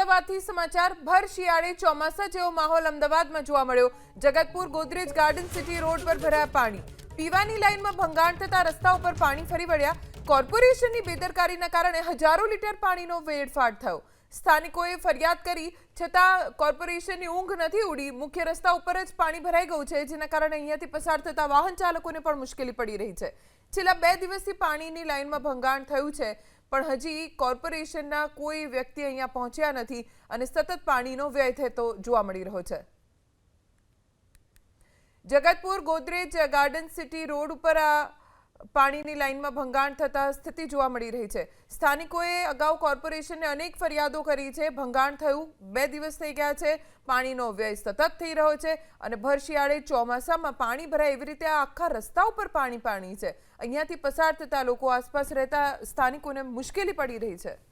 અમદાવાદથી સમાચાર, ભર શિયાળે ચોમાસા જેવો માહોલ અમદાવાદમાં જોવા મળ્યો. Jagatpur Godrej garden city road પર ભરાયા પાણી. પીવાની લાઇનમાં ભંગાણ થતા રસ્તા ઉપર પાણી ફરી વળ્યા. કોર્પોરેશનની બેદરકારીના કારણે હજારો લીટર પાણીનો વેડફાટ થયો. સ્થાનિકોએ ફરિયાદ કરી, છતાં કોર્પોરેશનની ઊંઘ નથી ઉડી. મુખ્ય રસ્તા ઉપર જ પાણી ભરાઈ ગયું છે, જેના કારણે અહીંયાથી પસાર થતા વાહન ચાલકોને પણ મુશ્કેલી પડી રહી છે. છેલ્લા બે દિવસથી પાણીની લાઇનમાં ભંગાણ થયું છે. પણ હજી કોર્પોરેશનના કોઈ વ્યક્તિ અહીંયા પહોંચ્યા નથી અને સતત પાણીનો વ્યય થતો જોવા મળી રહ્યો છે. Jagatpur Godrej garden city road ઉપર આ પાણીની લાઇનમાં ભંગાણ થતા સ્થિતિ જોવા મળી રહી છે. સ્થાનિકોએ અગાઉ કોર્પોરેશનને અનેક ફરિયાદો કરી છે. ભંગાણ થયું, બે દિવસ થઈ ગયા છે. પાણીનો વ્યય સતત થઈ રહ્યો છે અને ભર શિયાળે ચોમાસામાં પાણી ભરાય એવી રીતે આ આખા રસ્તા ઉપર પાણી પાણી છે. અહીંયાથી પસાર થતા લોકો આસપાસ રહેતા સ્થાનિકોને મુશ્કેલી પડી રહી છે.